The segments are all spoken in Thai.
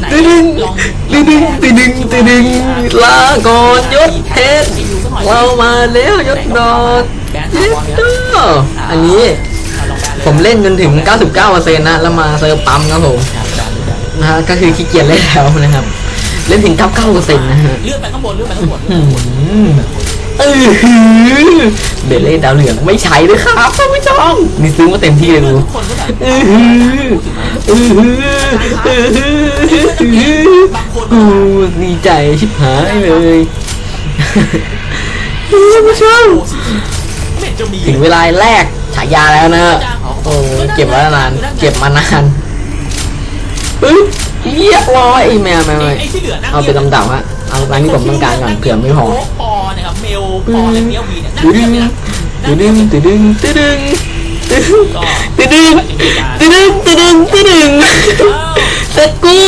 ไหนตึดึงลองตึดึงตึดึงตึดึงลาก่อนยศเพชรเรามาแล้วยศดอกเย็ดเด้ออันนี้ลองแบนเลยผมเล่นจนถึง 99%นะแล้วมาเซิร์ฟปั๊มครับผมครับแบนเลยแบนเลยนะฮะก็คือขี้เกียจเล่นแล้วนะครับ เล่นถึง 99%นะฮะเลื่อนไปข้างบนเลื่อนไปข้างบนอืมเออหือเบลเล่ดาวเหลืองไม่ใช้ด้วยครับท่านผู้ชมนี่ซื้อมาเต็มที่เลยดูทุกคนก็แบบเออหือเออหือเออหือเออหือกูดีใจชิบหายเลยท่านผู้ชมไม่เห็นจะมีถึงเวลาแรกฉายาแล้วนะฮะโอ้เก็บไว้นาน เก็บมานานเฮ้ยเรียบร้อยไอ้แมวแมวเอาไปลำดับฮะเอาร้านที่ผมต้องการก่อนเผื่อไม่พอพอนะครับเมลพอและเมลวีเนี่ยดึงดึงียงดึง ตึดึงตึดึงตึดึงตึดึงตึดึงตึดึงตึดึงสกู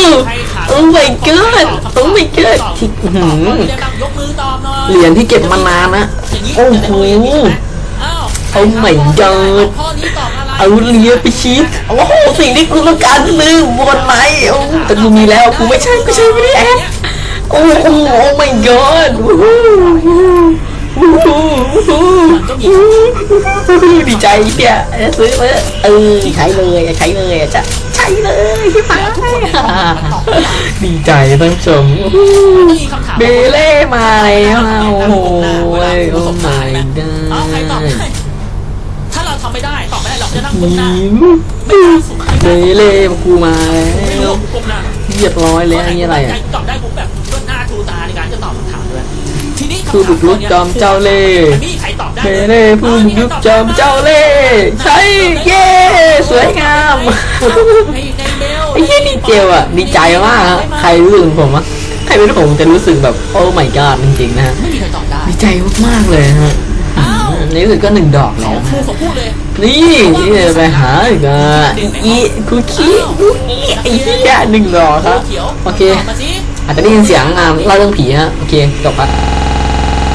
โอ้ my god โอ้ my god ที่อื้อหือจะแบบยกมือตอบหน่อยเหรียญที่เก็บมานานนะอย่างนี้โอ้โหอ้าวโอ้ my god ข้อนี้ตอบอะไรเอาเลียไปชีสโอ้โหสิ่งที่กูต้องการคือบนไหนโอ้แต่กูมีแล้วกูไม่ใช่กูใช่ไม่ได้แอดโอ้โหโอ้ my god วู้ฮู้วู้ฮู้วู้ฮู้วู้ฮู้ ดีใจเฮียซื้อมาเออใช้เลยใช้เลยจะใช้เลยพี่ฟ้าดีใจท่านผู้ชมต้องมีคำถามเบเล่มาแล้วโอ้โหโอ้ my เอาใครตอบ god ได้ถ้าเราทำไม่ได้ตอบไม่ได้เราจะนั่งก้มหน้าเบเล่กูมาไม่แล้รู้วก้มหน้าเรียบร้อยแล้วอันนี่อะไรอะตอบได้ปุ๊บแบบก้มหน้าทูตาในการจะตอบคำถามด้วยทีนี้ผู้บุกรุกจอมเจ้าเล่ ห์มีใครตอบได้เบเล่ผู้บุกรุกจอมเจ้าเล่ห์ใช่เย้สวยงามในในเมลไอ้เหี้ยดีเจลอะดีใจมากฮะใครรู้สึกเหมือนผมอะใครเป็นผมจะรู้สึกแบบโอ้ my god จริงๆนะฮะไม่มีใครตอบได้ดีใจมากๆเลยฮะอ้าวในที่สุดก็หนึ่งดอกเขาแล้วครูเขาพูดเลยนี่นี่ไปหาอีกอะอีคุกกี้คุกกี้ไอ้เหี้ยหนึ่งดอกครับเขียวโอเคตอบมาสิอาจจะได้ยินเสียงอ่าเล่าเรื่องผีฮะโอเคจบอะ